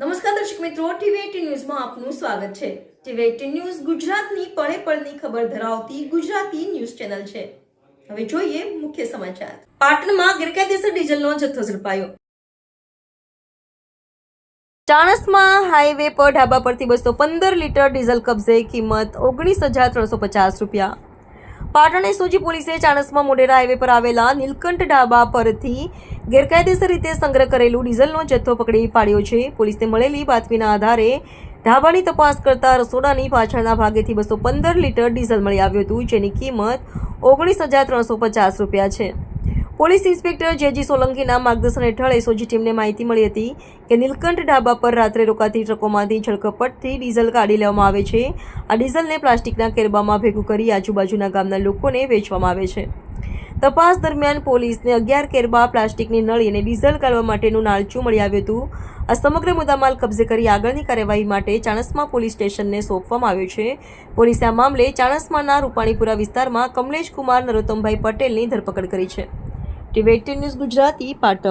નમસ્કાર દર્શક મિત્રો ટીવી ન્યૂઝમાં આપનું સ્વાગત છે. ટીવી ન્યૂઝ ગુજરાતની પળે પળની ખબર ધરાવતી ગુજરાતી ન્યૂઝ ચેનલ છે. હવે જોઈએ મુખ્ય સમાચાર. પાટણમાં ગેરકાયદેસર ડીઝલનો જથ્થો ઝડપાયો. ચાણસમાં હાઈવે પર ઢાબા પરથી બસો પંદર લીટર ડીઝલ કબજે કિંમત ઓગણીસ હજાર ત્રણસો પચાસ રૂપિયા. પાટણ એસઓજી પોલીસે ચાણસમાં મોઢેરા હાઈવે પર આવેલા નીલકંઠ ઢાબા પરથી ગેરકાયદેસર રીતે સંગ્રહ કરેલું ડીઝલનો જથ્થો પકડી પાડ્યો છે. પોલીસને મળેલી બાતમીના આધારે ઢાબાની તપાસ કરતા રસોડાની પાછળના ભાગેથી બસો પંદર લીટર ડીઝલ મળી આવ્યું હતું, જેની કિંમત ઓગણીસ હજાર ત્રણસો પચાસ રૂપિયા છે. પોલીસ ઇન્સ્પેક્ટર જેજી સોલંકીના માર્ગદર્શન હેઠળ એસઓજી ટીમને માહિતી મળી હતી કે નીલકંઠ ઢાબા પર રાત્રે રોકાતી ટ્રકોમાંથી ઝડકપટથી ડીઝલ કાઢી લેવામાં આવે છે. આ ડીઝલને પ્લાસ્ટિકના કેરબામાં ભેગું કરી આજુબાજુના ગામના લોકોને વેચવામાં આવે છે. તપાસ દરમિયાન પોલીસને અગિયાર કેરબા પ્લાસ્ટિકની નળી અને ડીઝલ કાઢવા માટેનું નાળચું મળી આવ્યું હતું. આ સમગ્ર મુદ્દામાલ કબજે કરી આગળની કાર્યવાહી માટે ચાણસ્મા પોલીસ સ્ટેશનને સોંપવામાં આવ્યો છે. પોલીસે આ મામલે ચાણસ્માના રૂપાણીપુરા વિસ્તારમાં કમલેશ કુમાર નરોત્તમભાઈ પટેલની ધરપકડ કરી છે. TV eighteen news Gujarati Patan.